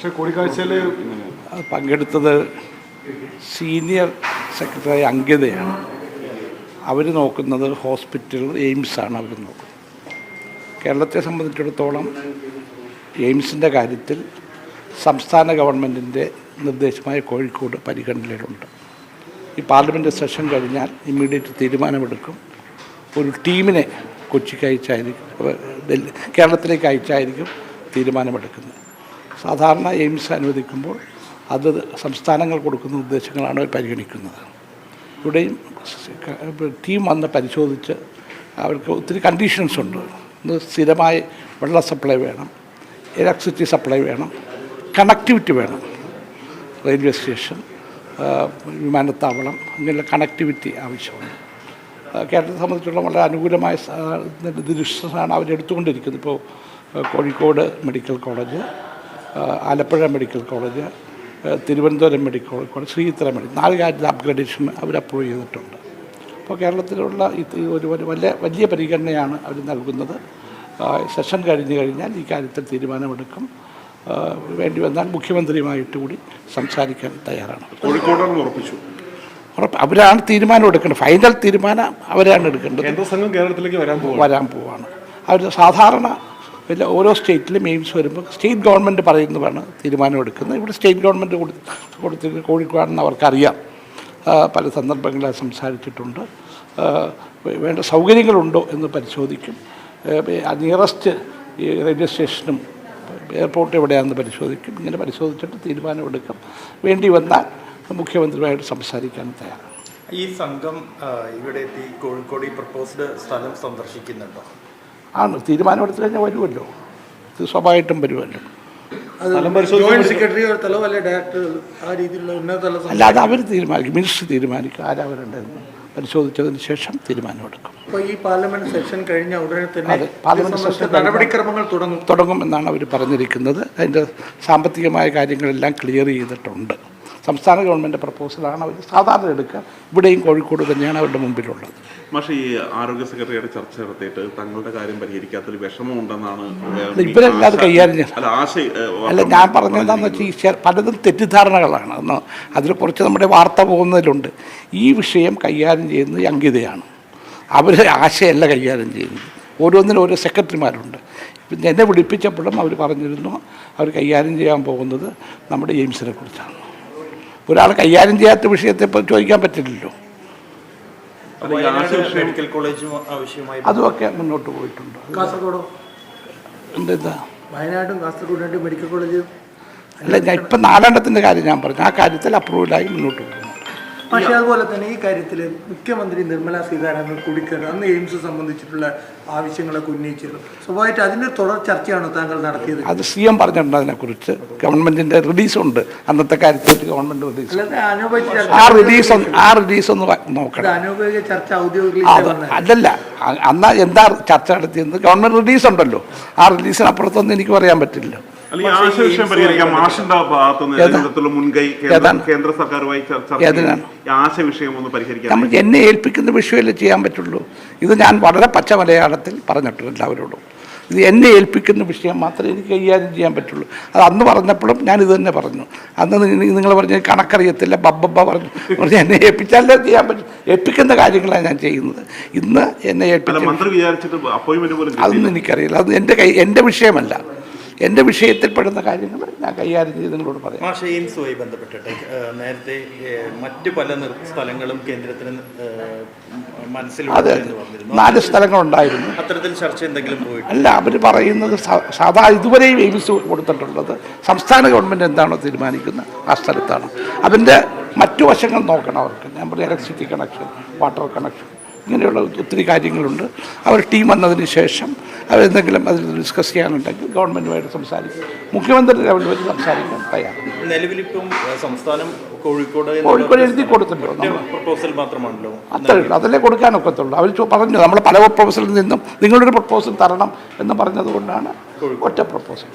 പക്ഷെ കൂടിക്കാഴ്ചയിൽ പങ്കെടുത്തത് സീനിയർ സെക്രട്ടറി അങ്കിതയാണ്. അവർ നോക്കുന്നത് ഹോസ്പിറ്റൽ എയിംസാണ് അവർ നോക്കുന്നത്. കേരളത്തെ സംബന്ധിച്ചിടത്തോളം എയിംസിന്റെ കാര്യത്തിൽ സംസ്ഥാന ഗവൺമെന്റിന്റെ നിർദ്ദേശമായ കോഴിക്കോട് പരിഗണനയിലുണ്ട്. ഈ പാർലമെന്റ് സെഷൻ കഴിഞ്ഞാൽ ഇമ്മീഡിയറ്റ് തീരുമാനമെടുക്കും. ഒരു ടീമിനെ കൊച്ചിക്ക് അയച്ചായിരിക്കും കേരളത്തിലേക്ക് അയച്ചായിരിക്കും തീരുമാനമെടുക്കുന്നത്. സാധാരണ എയിംസ് അനുവദിക്കുമ്പോൾ അത് സംസ്ഥാനങ്ങൾ കൊടുക്കുന്ന നിർദ്ദേശങ്ങളാണ് പരിഗണിക്കുന്നത്. ഇവിടെയും ടീം വന്ന് പരിശോധിച്ച് അവർക്ക് ഒത്തിരി കണ്ടീഷൻസ് ഉണ്ട്. സ്ഥിരമായി വെള്ള സപ്ലൈ വേണം ഇലക്ട്രിസിറ്റി സപ്ലൈ വേണം കണക്ടിവിറ്റി വേണം. റെയിൽവേ സ്റ്റേഷൻ വിമാനത്താവളം അങ്ങനെയുള്ള കണക്ടിവിറ്റി ആവശ്യമാണ്. കേരളത്തെ സംബന്ധിച്ചുള്ള വളരെ അനുകൂലമായ ഡിസിഷനാണ് അവരെടുത്തുകൊണ്ടിരിക്കുന്നത്. ഇപ്പോൾ Kozhikode medical college Alappuzha medical college Thiruvananthapuram medical college ശ്രീത്ര medical നാല് കാര്യത്തിൽ അപ്ഗ്രഡേഷൻ അവർ അപ്രൂവ് ചെയ്തിട്ടുണ്ട്. അപ്പോൾ കേരളത്തിലുള്ള ഒരു വലിയ വലിയ പരിഗണനയാണ് അവർ നൽകുന്നത്. സെഷൻ കഴിഞ്ഞ് കഴിഞ്ഞാൽ ഈ കാര്യത്തിൽ തീരുമാനമെടുക്കും. വേണ്ടി വന്നാൽ മുഖ്യമന്ത്രിയുമായിട്ട് കൂടി സംസാരിക്കാൻ തയ്യാറാണ്. കോഴിക്കോടാണ് ഉറപ്പിച്ചു. ഉറപ്പ് അവരാണ് തീരുമാനം എടുക്കേണ്ടത്. ഫൈനൽ തീരുമാനം അവരാണ് എടുക്കേണ്ടത്. കേന്ദ്ര സംഘം കേരളത്തിലേക്ക് വരാൻ വരാൻ പോവാണ് അവർ സാധാരണ എല്ലാ ഓരോ സ്റ്റേറ്റിലും എയിംസ് വരുമ്പോൾ സ്റ്റേറ്റ് ഗവൺമെന്റ് പറയുന്നതാണ് തീരുമാനം എടുക്കുന്നത്. ഇവിടെ സ്റ്റേറ്റ് ഗവൺമെന്റ് കൊടുത്ത് കോഴിക്കോടാണെന്ന് അവർക്കറിയാം. പല സന്ദർഭങ്ങളിൽ സംസാരിച്ചിട്ടുണ്ട്. വേണ്ട സൗകര്യങ്ങളുണ്ടോ എന്ന് പരിശോധിക്കും. നിയറസ്റ്റ് റെയിൽവേ സ്റ്റേഷനും എയർപോർട്ട് എവിടെയാണെന്ന് പരിശോധിക്കും. ഇങ്ങനെ പരിശോധിച്ചിട്ട് തീരുമാനമെടുക്കും വേണ്ടി വന്നാൽ മുഖ്യമന്ത്രിയുമായിട്ട് സംസാരിക്കാൻ തയ്യാറാണ്. ഈ സംഘം ഇവിടെ എത്തി കോഴിക്കോട് ഈ പ്രപ്പോസ്ഡ് സ്ഥലം സന്ദർശിക്കുന്നുണ്ടോ? ആണ്. തീരുമാനമെടുത്തു കഴിഞ്ഞാൽ വരുമല്ലോ. ഇത് സ്വാഭാവികമായിട്ടും വരുമല്ലോ. അല്ല അത് അവർ തീരുമാനിക്കും. മിനിസ്റ്റർ തീരുമാനിക്കും. ആരാ വരേണ്ടതെന്ന്. പരിശോധിച്ചതിന് ശേഷം തീരുമാനമെടുക്കും ഈ പാർലമെന്റ് സെഷൻ കഴിഞ്ഞ ഉടനെ തന്നെ പാർലമെന്റ് സെഷൻ നടപടിക്രമങ്ങൾ തുടങ്ങും. തുടങ്ങുമെന്നാണ് അവർ പറഞ്ഞിരിക്കുന്നത്. അതിന്റെ സാമ്പത്തികമായ കാര്യങ്ങളെല്ലാം ക്ലിയർ ചെയ്തിട്ടുണ്ട്. സംസ്ഥാന ഗവൺമെന്റ് പ്രപ്പോസലാണ് അവർ സാധാരണ എടുക്കുക. ഇവിടെയും കോഴിക്കോട് തന്നെയാണ് അവരുടെ മുമ്പിലുള്ളത്. പക്ഷേ ഈ ആരോഗ്യ സെക്രട്ടറിയുടെ ചർച്ച നടത്തിയിട്ട് തങ്ങളുടെ കാര്യം പരിഹരിക്കാത്തൊരു വിഷമം ഉണ്ടെന്നാണ് അല്ല, ഇവരെല്ലാം അത് കൈകാര്യം ചെയ്യണം. അല്ല ഞാൻ പറഞ്ഞതെന്താണെന്ന് വെച്ചാൽ ഈ പലതും തെറ്റിദ്ധാരണകളാണ്. എന്ന് അതിൽ കുറച്ച് നമ്മുടെ വാർത്ത പോകുന്നതിലുണ്ട്. ഈ വിഷയം കൈകാര്യം ചെയ്യുന്നത് അങ്കിതയാണ്. അവർ ആശയമല്ല കൈകാര്യം ചെയ്യുന്നത്. ഓരോന്നിനും ഓരോ സെക്രട്ടറിമാരുണ്ട്. പിന്നെ എന്നെ വിളിപ്പിച്ചപ്പോഴും അവർ പറഞ്ഞിരുന്നു അവർ കൈകാര്യം ചെയ്യാൻ പോകുന്നത് നമ്മുടെ എയിംസിനെ കുറിച്ചാണ്. ഒരാൾ കൈകാര്യം ചെയ്യാത്ത വിഷയത്തെ ചോദിക്കാൻ പറ്റില്ലല്ലോ. അതുമൊക്കെ മുന്നോട്ട് പോയിട്ടുണ്ട്. കാസർഗോഡോ? എന്താ വയനാടും കാസർഗോഡ് മെഡിക്കൽ കോളേജ് അല്ല ഞാൻ ഇപ്പം നാലെണ്ണത്തിന്റെ കാര്യം ഞാൻ പറഞ്ഞു. ആ കാര്യത്തിൽ അപ്രൂവലായി മുന്നോട്ട് പോകുന്നു പക്ഷേ അതുപോലെ തന്നെ ഈ കാര്യത്തിൽ മുഖ്യമന്ത്രി നിർമ്മല സീതാരാമൻ കൂടിക്കയറി അന്ന് എയിംസ് സംബന്ധിച്ചിട്ടുള്ള ആവശ്യങ്ങളൊക്കെ ഉന്നയിച്ചിരുന്നു. സ്വാഭാവികമായിട്ട് അതിന്റെ തുടർ ചർച്ചയാണ് താങ്കൾ നടത്തിയത്? അത് സി എം പറഞ്ഞിട്ടുണ്ട് അതിനെക്കുറിച്ച്. റിലീസ് റിലീസുണ്ട്. അന്നത്തെ കാര്യത്തിൽ ഗവൺമെന്റ് റിലീസ്. ആ റിലീസ് ആ റിലീസ് ഒന്ന് നോക്കണം. അനൗപചാരിക ചർച്ച ഔദ്യോഗിക അത് അല്ലല്ല. അ- അന്ന് എന്താ ചർച്ച നടത്തിയത് ഗവൺമെന്റ് റിലീസ് ഉണ്ടല്ലോ ആ റിലീസിനപ്പുറത്തൊന്നും എനിക്ക് പറയാൻ പറ്റില്ല. നമ്മൾ എന്നെ ഏൽപ്പിക്കുന്ന വിഷയമല്ലേ ചെയ്യാൻ പറ്റുള്ളൂ? ഇത് ഞാൻ വളരെ പച്ച മലയാളത്തിൽ പറഞ്ഞിട്ടുണ്ട് എല്ലാവരോടും. ഇത് എന്നെ ഏൽപ്പിക്കുന്ന വിഷയം മാത്രമേ എനിക്ക് കൈകാര്യം ചെയ്യാൻ പറ്റുള്ളൂ. അത് അന്ന് പറഞ്ഞപ്പോഴും ഞാൻ ഇത് തന്നെ പറഞ്ഞു. അന്ന് നിങ്ങൾ പറഞ്ഞ കണക്കറിയത്തില്ല ബബ്ബ പറഞ്ഞു. പറഞ്ഞു എന്നെ ഏൽപ്പിച്ചാലേ ചെയ്യാൻ പറ്റും. ഏൽപ്പിക്കുന്ന കാര്യങ്ങളാണ് ഞാൻ ചെയ്യുന്നത്. ഇന്ന് എന്നെ ഏൽപ്പിച്ചു ഏൽപ്പിച്ച മന്ത്രി വിചാരിച്ചിട്ട് അപ്പോയിന്റ്മെന്റ് പോലും അതൊന്നും. എനിക്കറിയില്ല. അത് എന്റെ കൈ എന്റെ വിഷയമല്ല. എന്റെ വിഷയത്തിൽപ്പെടുന്ന കാര്യങ്ങൾ ഞാൻ കൈകാര്യം ചെയ്ത് നിങ്ങളോട് പറയാം. മാഷ എയിംസുമായി ബന്ധപ്പെട്ടിട്ട് നേരത്തെ മറ്റു പല സ്ഥലങ്ങളും കേന്ദ്രത്തിന് മനസ്സിലുണ്ട് നാല് സ്ഥലങ്ങളുണ്ടായിരുന്നു. അത്തരത്തിൽ ചർച്ച എന്തെങ്കിലും പോയിട്ട് അല്ല അവർ പറയുന്നത് സാധാ ഇതുവരെയും എയിംസ് കൊടുത്തിട്ടുള്ളത് സംസ്ഥാന ഗവൺമെന്റ് എന്താണോ തീരുമാനിക്കുന്നത് ആ സ്ഥലത്താണ്. അതിന്റെ മറ്റു വശങ്ങൾ നോക്കണം അവർക്ക്. ഞാൻ പറയും ഇലക്ട്രിസിറ്റി കണക്ഷൻ വാട്ടർ കണക്ഷൻ ഇങ്ങനെയുള്ള ഒത്തിരി കാര്യങ്ങളുണ്ട്. അവർ ടീം വന്നതിന് ശേഷം അവരെന്തെങ്കിലും അതിൽ ഡിസ്കസ് ചെയ്യാനുണ്ടെങ്കിൽ ഗവൺമെന്റുമായിട്ട് സംസാരിക്കും. മുഖ്യമന്ത്രി ലെവലിൽ സംസാരിക്കാൻ തയ്യാറാണ്. നിലവിലിപ്പം സംസ്ഥാനം കോഴിക്കോട് കോഴിക്കോട് എഴുതി കൊടുത്തിട്ടുണ്ടോ. പ്രപ്പോസൽ മാത്രമാണല്ലോ അത്രേ ഉള്ളൂ. അതല്ലേ കൊടുക്കാനൊക്കത്തുള്ളൂ അവർ പറഞ്ഞു നമ്മൾ പല പ്രൊപ്പോസലിൽ നിന്നും നിങ്ങളൊരു പ്രൊപ്പോസൽ തരണം എന്ന് പറഞ്ഞതുകൊണ്ടാണ് ഒറ്റ പ്രപ്പോസൽ